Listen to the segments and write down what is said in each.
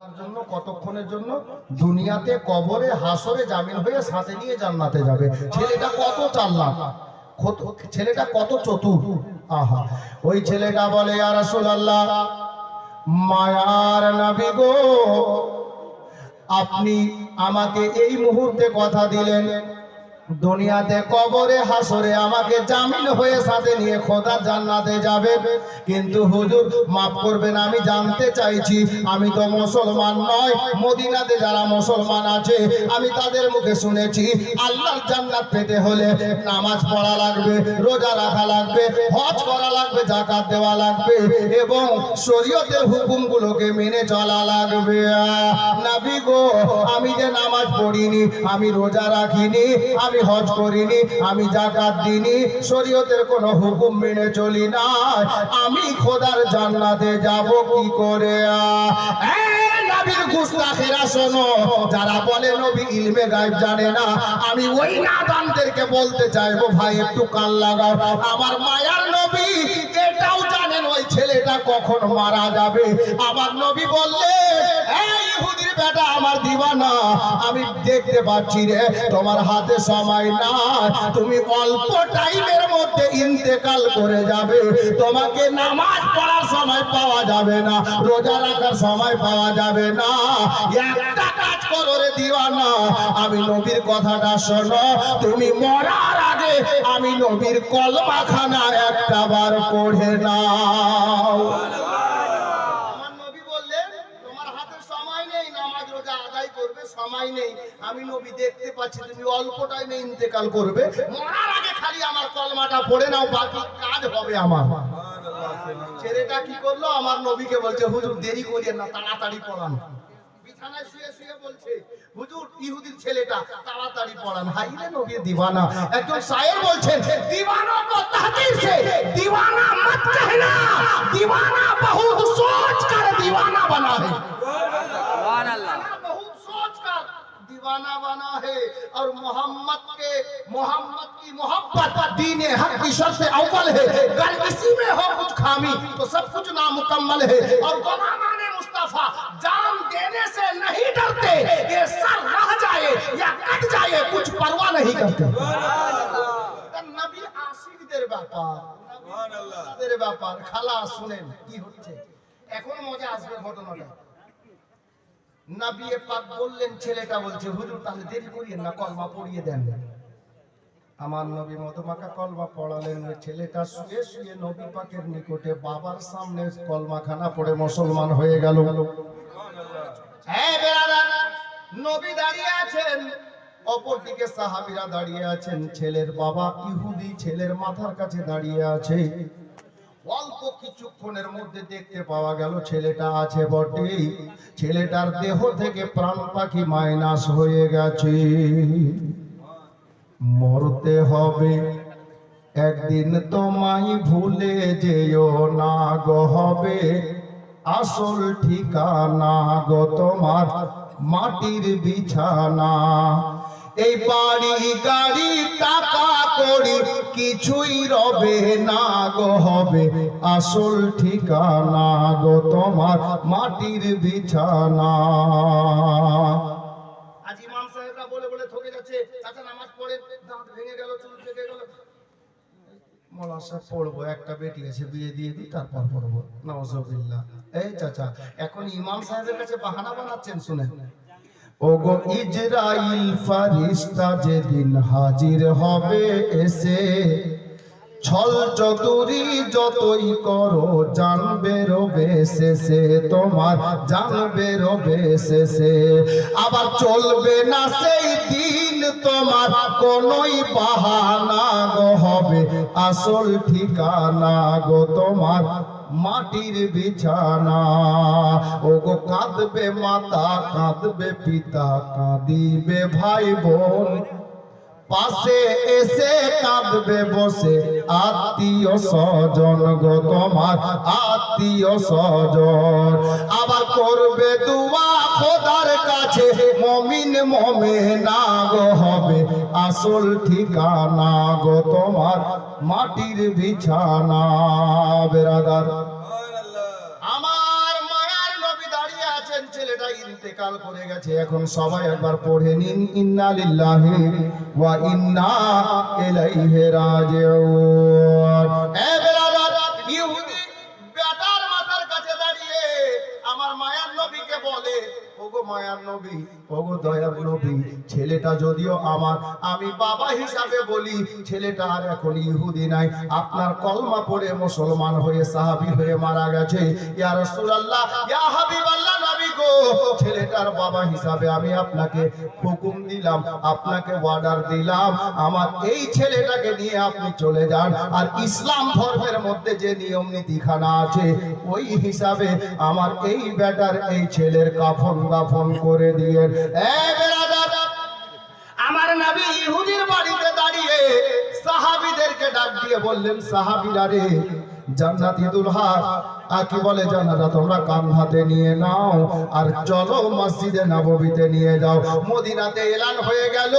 জন্য কতক্ষণের জন্য? দুনিয়াতে কবরে, হাসরে জামিন হয়ে সাথে নিয়ে জান্নাতে যাবে। ছেলেটা কত চাল্লা ছেলেটা কত চতুর? আহা। ওই ছেলেটা বলে আর রাসূলুল্লাহ, মায়ার নবী গো, আপনি আমাকে এই মুহূর্তে কথা দিলেন। দুনিয়াতে কবরে হাসরে আমাকে জামিন হয়ে সাথে নিয়ে খোদা জান্নাতে যাবে। কিন্তু হুজুর, মাফ করবেন, আমি জানতে চাইছি, আমি তো মুসলমান নয়। মদিনাতে যারা মুসলমান আছে, আমি তাদের মুখে শুনেছি, আল্লাহর জান্নাত পেতে হলে নামাজ পড়া লাগবে, রোজা রাখা লাগবে, হজ করা লাগবে জাকাত দেওয়া লাগবে, এবং শরীয়তের হুকুমগুলোকে মেনে চলা লাগবে। নাবি গো, আমি যে নামাজ পড়িনি, আমি রোজা রাখিনি, আমি হজ করিনি, আমি জাকাত দিনি শরীয়তের কোনো হুকুম মেনে চলি না। আমি খোদার জান্নাতে যাব কি করে? আমি আমার মায়ার নবী, এটাও জানেন ওই ছেলেটা কখন মারা যাবে। নবী বললে ইহুদির বেটা আমার দিবানা। আমি দেখতে পাচ্ছি রে, তোমার হাতে সময় না তুমি অল্প টাইমের মধ্যে ইন্তেকাল করে যাবে। তোমাকে নামাজ পড়ার সময় পাওয়া যাবে না, রোজা রাখার সময় পাওয়া যাবে না। একটা কাজ করো রে দিওয়ানা আমি নবীর কথাটা শোনো। তুমি মরার আগে আমি নবীর কলমাখানা একটা বার পড়ে নাও আমার নবী বললেন তোমার হাতে সময় নেই নামাজ রোজা আদায় সময় নেই। আমি নবী দেখতে পাচ্ছি, তুমি অল্প টাইমে ইন্তেকাল করবে। মরার আগে খালি আমার কলমাটা পড়ে নাও, বাকি কাজ হবে আমার। ছেলেটা কি করল? আমার নবীকে বলছে, হুজুর, দেরি করিয়ে না, তাড়াতাড়ি পড়ান। ছেলেটা, তাড়াতাড়ি পড়ান। दीवाना बना है और मोहम्मद के मोहम्मद की मोहब्बत दीन हक की शर्त अव्वल है अगर इसी में हो कुछ खामी तो सब कुछ नामुकम्मल है और गुलामान मुस्तफा जान देने से नहीं डरते ये सर रह जाए या कट जाए कुछ परवाह नहीं करते নবী আশিকদের ব্যাপার নবীদের ব্যাপার খালা শুনেন কি হচ্ছে এখন মজা আসবে ঘটনাটা নাবিয়ে পাক বললেন, ছেলেটা বলছে, হুজুর, তাহলে দেরি করিয়েন না, কলমা পড়িয়ে দেন। আমার নবী মধুমাকা কলমা পড়ালেন ছেলেটা শুয়ে শুয়ে নবী পাকের নিকটে বাবার সামনে কলমাখানা পড়ে মুসলমান হয়ে গেল। নবী দাঁড়িয়ে আছেন, অপরদিকে সাহাবীরা দাঁড়িয়ে আছেন, ছেলের বাবা ইহুদি ছেলের মাথার কাছে দাঁড়িয়ে আছে। কিছুক্ষণের মধ্যে দেখতে পাওয়া গেল, ছেলেটা আছে বটেই। ছেলেটার দেহ থেকে প্রাণ পাখি মাইনাস হয়ে গেছে। মরতে হবে। একদিন তোমায় ভুলে যেও না গো, হবে আসল ঠিকানা গো তোমার মাটির বিছানা। এই বাড়ি গাড়ি টাকা করি কিছুই রবে না গো, হবে আসল ঠিকানা গো তোমার মাটির বিছানা। আজ ইমাম সাহেবরা বলে বলে থকে যাচ্ছে চাচা নামাজ পড়ে দাঁত ভেঙে গেল চুল পেকে গেল। মোলা সাহেব পড়ব একটা বেটি আছে বিয়ে দিয়ে দিই তারপর পড়ব। নওয়াজবিল্লাহ এই চাচা এখন ইমাম সাহেবের কাছে বাহানা বানাচ্ছেন শুনেন। ওগো ইজরাইল ফারিস্তা যেদিন হাজির হবে এসে ছল চতুরি যতই করো, জানবে রবে শেষে, তোমার জানবে রবে শেষে। আবার চলবে না সেই দিন, তোমার কোনই বাহানা গো হবে, আসল ঠিকানা গো তোমার মাটির বিছানা। ও গো কাঁদবে মাতা, কাঁদবে পিতা, কাঁদিবে ভাই বোন পাশে এসে কাঁদবে বসে। আত্মীয় স্বজন গো তোমার, আত্মীয় স্বজন। আবার করবে দুয়া খোদার কাছে, মমিন মমে না গো হবে। আসল ঠিকানা গো তোমার, মাটির বিছানা। বেরাদার। ইন্তেকাল করে গেছে এখন সবাই একবার পড়ে নিন ইন্না লিল্লাহি ওয়া ইন্না ইলাইহি রাজিউন। মায়ার নবী, ওগো দয়ার নবী, ছেলেটা যদিও আমার, আমি বাবা হিসাবে বলি, ছেলেটা আর এখন ইহুদি নাই। আপনার কলমা পড়ে মুসলমান হয়ে সাহাবী হয়ে মারা গেছে। ইয়া রাসূলুল্লাহ, ইয়া হাবিবাল্লাহ নবী গো, ছেলেটার বাবা হিসাবে আমি আপনাকে হুকুম দিলাম, আপনাকে অর্ডার দিলাম। আমার এই ছেলেটাকে নিয়ে আপনি চলে যান। আর ইসলাম ধর্মের মধ্যে যে নিয়ম নীতিখানা আছে, ওই হিসাবে আমার এই বেটার এই ছেলের কাফন দাফন করে দিয়ে আমার নাবি ইহুদির বাড়িতে দাঁড়িয়ে সাহাবিদেরকে ডাক দিয়ে বললেন, সাহাবিরা রে, জান্নাতি দুলহা আর কি বলে জানারা তোমরা কান হাতে নিয়ে নাও আর চলো মসজিদে নববীতে নিয়ে যাও। মদিনাতে এলান হয়ে গেল।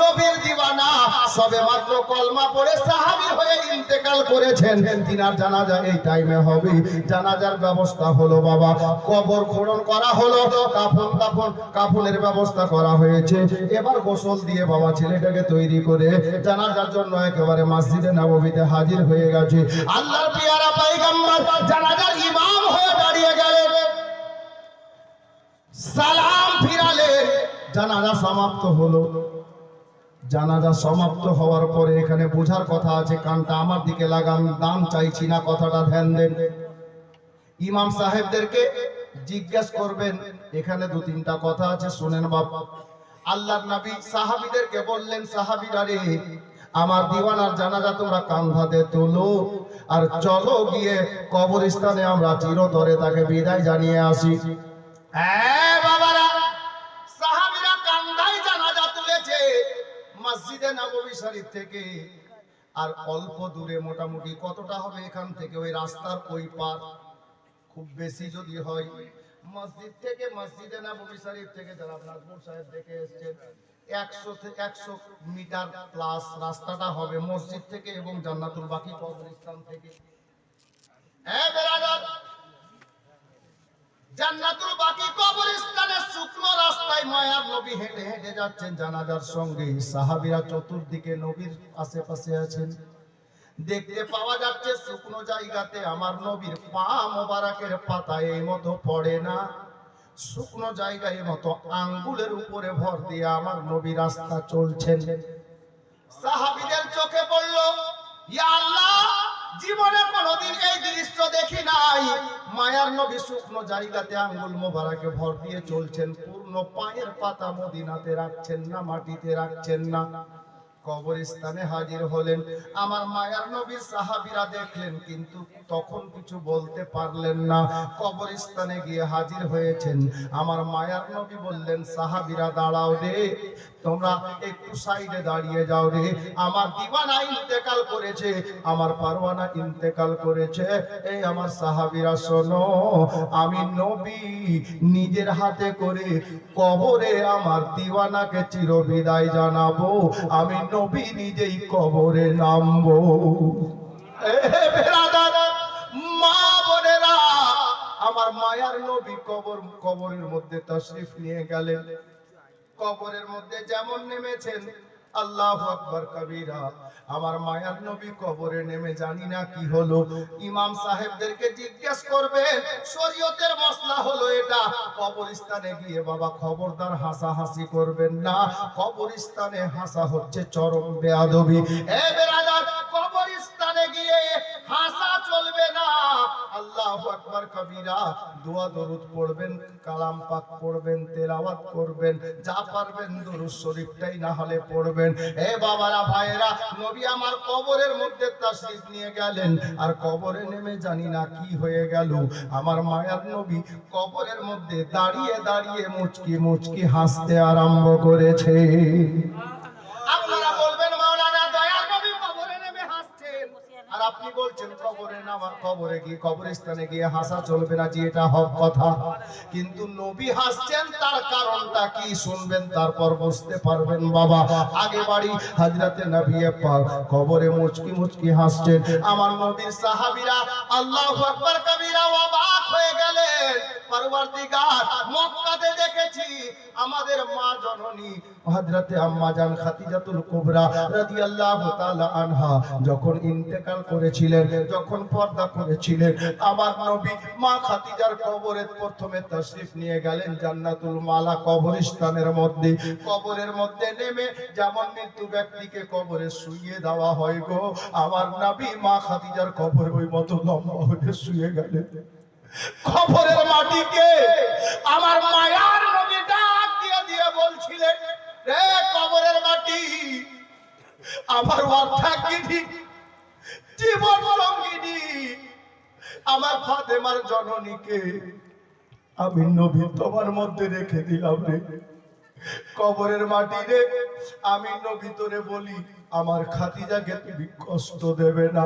নবীর দিওয়ানা। সবে মাত্র কলমা পড়ে সাহাবী হয়ে ইন্তেকাল করেছেন। তিনার জানাজা এই টাইমে হবে। জানাজার ব্যবস্থা হলো বাবা, কবর খনন করা হলো, কাফন দাফন কাফনের ব্যবস্থা করা হয়েছে। এবার গোসল দিয়ে বাবা ছেলেটাকে তৈরি করে জানাজার জন্য একেবারে মসজিদে নববীতে হাজির হয়ে গেছে। আল্লাহর পিয়ারা পাইগাম্বার জানাজার ইমাম হয়ে দাঁড়িয়ে গেলেন সালাম ফিরালেন জানাজা সমাপ্ত হলো। জানাজা সমাপ্ত হওয়ার পরে এখানে বোঝার কথা আছে, কানটা আমার দিকে লাগান দান চাইছি না, কথাটা ধ্যান দেন। ইমাম সাহেবদেরকে জিজ্ঞেস করবেন, এখানে দু তিনটা কথা আছে, শুনেন বাবা আল্লাহর নবী সাহাবিদেরকে বললেন, সাহাবীরা রে, আমার দিওয়ানার জানাজা তোমরা কান্ধাতে তোলো। আর চলো গিয়ে কবরস্থানে আমরা চিরতরে তাকে বিদায় জানিয়ে আসি। হ্যাঁ তুলেছে মসজিদে নববী শরীফ থেকে। আর অল্প দূরে মোটামুটি কতটা হবে এখান থেকে ওই রাস্তার ওই খুব বেশি যদি হয়। মসজিদ থেকে মসজিদে থেকে যারা নাজমুল সাহেব দেখে এসেছেন একশো একশো মিটার প্লাস রাস্তাটা হবে মসজিদ থেকে এবং জান্নাতুল বাকি কবরস্থান থেকে। হ্যাঁ শুকনো রাস্তায় মায়ার নবী হেঁটে হেঁটে যাচ্ছেন জানাজার সঙ্গে। সাহাবীরা চতুর্দিকে নবীর আশেপাশে আছেন। দেখতে পাওয়া যাচ্ছে শুকনো জায়গাতে আমার নবীর পা মোবারকের পাতা এই মতো পড়ে না। শুকনো জায়গায় মতো আঙ্গুলের উপরে ভর দিয়ে আমার নবী রাস্তা চলছেন। সাহাবিদের চোখে পড়ল, ইয়া আল্লাহ, জীবনে কোনোদিন এই দৃশ্য দেখি নাই। মায়ার নবী শুকনো জায়গাতে আঙ্গুল মোবারকে ভর দিয়ে চলছেন। পূর্ণ পায়ের পাতা মদিনাতে রাখছেন না, মাটিতে রাখছেন না। কবরস্থানে হাজির হলেন। আমার মায়ার নবীর সাহাবীরা দেখলেন, কিন্তু তখন কিছু বলতে পারলেন না। কবরস্থানে গিয়ে হাজির হয়েছেন। আমার মায়ার নবী বললেন, সাহাবিরা, দাঁড়াও রে। তোমরা একটু সাইডে দাঁড়িয়ে যাও রে। আমার দিওয়ানা ইন্তেকাল করেছে, আমার পারওয়ানা ইন্তেকাল করেছে। এই আমার সাহাবীরা, শোনো, আমি নবী নিজের হাতে করে কবরে আমার দিওয়ানাকে চিরবিদায় জানাব। আমি নবী নিজেই কবরে নামবো। মা বোনেরা, আমার মায়ার নবী কবর কবরের মধ্যে তশরিফ নিয়ে গেলেন। কবরের মধ্যে যেমন নেমেছেন, আল্লাহ আকবর কবিরা। আমার মায়ার নবী কবরে নেমে জানি না কি হলো। ইমাম সাহেবদেরকে জিজ্ঞেস করবেন, শরীয়তের মশলা হলো এটা। কবরস্থানে গিয়ে বাবা খবরদার হাসাহাসি করবেন না। কবরস্থানে হাসা হচ্ছে চরম বেয়াদবি। এ বেরাদার, কবরস্থানে গিয়ে হাসা আল্লাহ আকবার কবিরা, দোয়া দরুদ পড়বেন, কালাম পাক পড়বেন, তেলাওয়াত করবেন, যা পারবেন দরুদ শরীফটাই না হলে পড়বেন। এ বাবারা ভাইরা নবী আমার কবরের মধ্যে তাশরিফ নিয়ে গেলেন, আর কবরে নেমে জানি না কি হয়ে গেল। আমার মায়ার নবী কবরের মধ্যে দাঁড়িয়ে দাঁড়িয়ে মুচকি মুচকি হাসতে আরম্ভ করেছে। বলছেন কবরে নামা কবরে গিয়ে কবরস্থানে গিয়ে হাসা চলবে না যে এটা হক কথা। কিন্তু নবী হাসছেন, তার কারণটা কি শুনবেন, তারপর বুঝতে পারবেন বাবা। আগে বাড়ি হাজরাতে নবী পাক কবরে মুচকি মুচকি হাসছেন। আমার নবীর সাহাবীরা আল্লাহু আকবার কবিরা অবাক হয়ে গেলেন। পরবর্তীকার মক্কাতে দেখেছি আমাদের মা জননী হযরতে আম্মা জান খাদিজাতুল কুবরা রাদিয়াল্লাহু তাআলা আনহা যখন ইন্তেকাল করেছিলেন যখন পর্দা করেছিলেন, আমার নবী মা খাদিজার কবরে প্রথমে তাশরিফ নিয়ে গেলেন জান্নাতুল মালা কবরস্থানের মধ্যে। কবরের মধ্যে নেমে যেমন মৃত্যু ব্যক্তিকে কবরে শুইয়ে দেওয়া হয় গো, আমার নবী মা খাদিজার কবর ওই মতো লম্বা হয়ে শুয়ে গেলেন। খবরের মাটিকে আমার মায়ার নবী ডাক দিয়ে দিয়ে বলছিলেন, রে কবরের মাটি, আমার অর্থাঙ্গিনী জীবন সঙ্গিনী, আমার ফাতেমার জননীকে আমি নবী তোমার মধ্যে রেখে দিলাম রে। কবরের মাটি রে আমি নবী তোরে বলি, আমার খাতিজাকে তুমি কষ্ট দেবে না।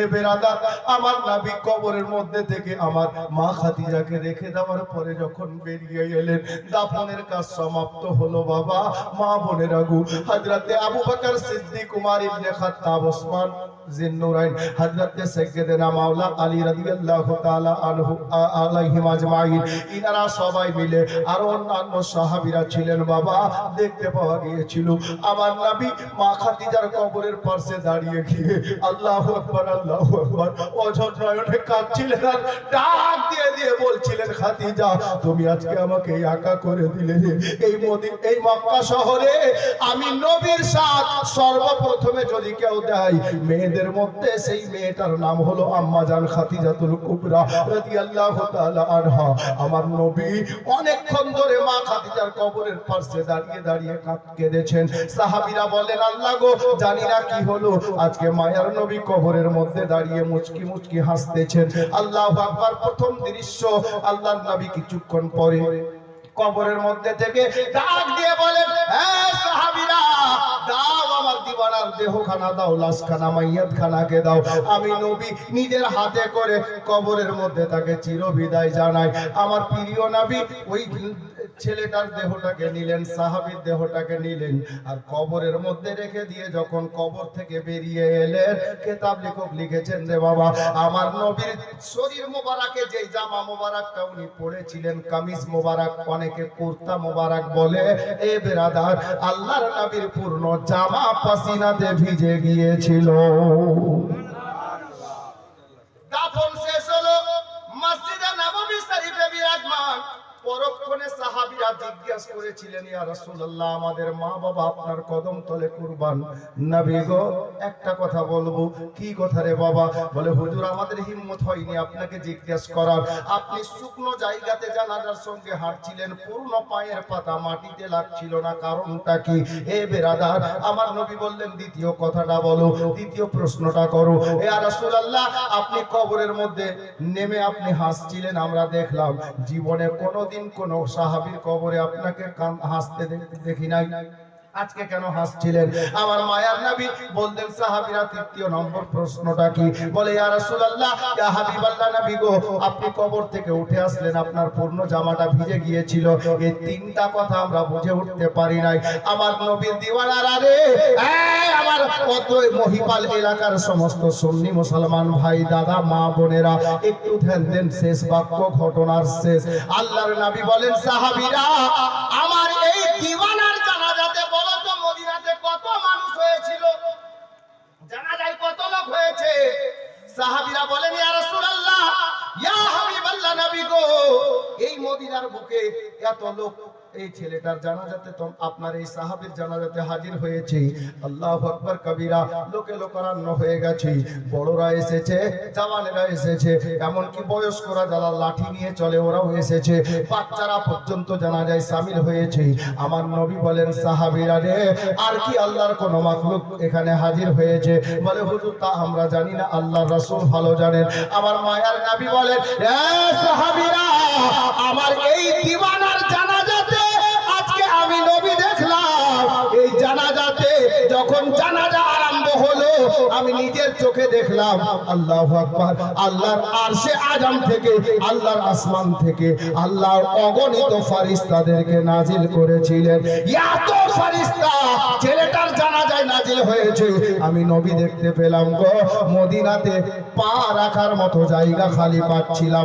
এ বেরাদার, আমার নাবি কবরের মধ্যে থেকে আমার মা খাতিজাকে রেখে দেওয়ার পরে যখন বেরিয়ে এলেন, দাফনের কাজ সমাপ্ত হলো বাবা, মা বোনের আগু হাজরাতে আবু বাকার, সিদ্দিক, উমার ইবনে খাত্তাব, ওসমান জিন্নুরাইন, হযরতে আলী রাদিয়াল্লাহু তাআলা আনহু আলাইহিম আজমাইন। ইনারা সবাই মিলে আর অন্যান্য সাহাবীরা ছিলেন, বাবা, দেখতে পাওয়া গিয়েছিল। আমার নবী মা খাদিজার কবরের পাশে দাঁড়িয়ে গিয়ে আল্লাহু আকবার আল্লাহু আকবার নয়নে কাঁদছিলেন আর ডাক দিয়ে দিয়ে বলছিলেন, খাদিজা, তুমি আজকে আমাকে একা করে দিলে এই মদিন এই মক্কা শহরে আমি নবীর সাথ সর্বপ্রথমে যদি কেউ দেয় মেয়েদের মধ্যে সেই মেয়েটার নাম হলো আম্মা জান খাদিজাতুল কুবরা রাদিয়াল্লাহু তাআলা আনহা। আমার নবী অনেকক্ষণ ধরে মা খাদিজার কবরের পাশে দাঁড়িয়ে দাঁড়িয়ে কাঁদ, কেঁদেছেন। সাহাবীরা বলেন, আল্লাহ গো, জানি না কি হলো। আজকে মায়ার নবী কবরের মধ্যে দাঁড়িয়ে মুচকি মুচকি হাসতেছেন। আল্লাহু আকবার, প্রথম দৃশ্য আল্লাহর নবী কিছুক্ষণ পরে কবরের মধ্যে থেকে ডাক দিয়ে বলেন সাহাবীরা, দাও আমার দিবানার দেহখানা, দাও লাশখানা মাইয়াত খানাকে দাও। আমি নবী নিজের হাতে করে কবরের মধ্যে তাকে চিরবিদায় জানাই। আমার প্রিয় নবী ওই ছেলেটার দেহটাকে নিলেন, সাহাবীর দেহটাকে নিলেন আর কবরের মধ্যে রেখে দিয়ে যখন কবর থেকে বেরিয়ে এলেন কেতাব লেখক লিখেছেন, রে বাবা, আমার নবীর শরীর মোবারকে যে জামা মোবারকটা উনি পরেছিলেন, কামিজ মোবারক, অনেকে কুর্তা মোবারক বলে, এ বেরাদার, আল্লাহর নবীর পূর্ণ জামা পাসিনাতে ভিজে গিয়েছিল। পরক্ষণে সাহাবীরা জিজ্ঞেস করেছিলেন, ইয়া রাসূলুল্লাহ, আমাদের মা বাবা আপনার কদম তলে কুরবান। নবী গো, একটা কথা বলব। কি কথা রে বাবা? বলে, হুজুর, আমাদের হিম্মত হয়নি আপনাকে জিজ্ঞেস করার। আপনি শুকনো জায়গাতে জানাজার সঙ্গে হাঁটছিলেন, পূর্ণ পায়ের পাতা মাটিতে লাগছিল না। কারণটা কি? এ বেরাদার, আমার নবী বললেন, দ্বিতীয় কথাটা বলো, দ্বিতীয় প্রশ্নটা করো। এ রাসূলুল্লাহ, আপনি কবরের মধ্যে নেমে আপনি হাসছিলেন, আমরা দেখলাম জীবনে কোনোদিন কোন সাহাবীর কবরে আপনাকে হাসতে দেখি নাই। আজকে কেন হাসছিলেন? আমার মায়ার নবী বললেন, সাহাবীরা, তৃতীয় নম্বর প্রশ্নটা কি? বলে আপনি কবর থেকে উঠে আসলেন, আপনার পূর্ণ জামাটা ভিজে গিয়েছিল। এই তিনটা কথা আমরা বুঝে উঠতে পারি নাই। আমার নবীর দিওয়ানারা রে আমার কত মহিপাল এলাকার সমস্ত সুন্নি মুসলমান ভাই, দাদা, মা, বোনেরা, একটু ধ্যান দেন, শেষ বাক্য ঘটনার শেষ। আল্লাহর নবী বলেন, সাহাবীরা, আমার এই দিওয়ানার কত লোক হয়েছে। সাহাবিরা বলেন, ইয়া রাসূলুল্লাহ, ইয়া হাবিবাল্লাহ নবী গো, এই মদিনার বুকে এত লোক এই ছেলেটার জানাজাতে আপনার এই সাহাবীর জানাজাতে হাজির হয়েছে। আল্লাহু আকবার কবিরা, লোকে লোকারণ্য হয়ে গেছে। বড়রা এসেছে, জওয়ানেরা এসেছে। এমনকি বয়স্করা যারা লাঠি নিয়ে চলে, ওরাও এসেছে। বাচ্চারা পর্যন্ত জানাজায় সামিল হয়েছে। আমার নবী বলেন, সাহাবীরা রে, আর কি আল্লাহর কোন মাখলুক এখানে হাজির হয়েছে? বলে, হুজুর, তা আমরা জানি না। আল্লাহর রাসূল ভালো জানেন। আমার মায়ার নবী বলেন, এ সাহাবীরা, আমার এই দিওয়ানার দেখলাম, আল্লাহ আকবার। আল্লাহর আরশে আজাম থেকে, আল্লাহর আসমান থেকে আল্লাহ অগণিত ফারিস্তাদেরকে নাজিল করেছিলেন। এত ফারিস্তা ছেলেটার জানা যায় নাজিল হয়েছে। আমি নবী দেখতে পেলাম গো, মদিনাতে পা রাখার মতো জায়গা খালি পাচ্ছিলাম।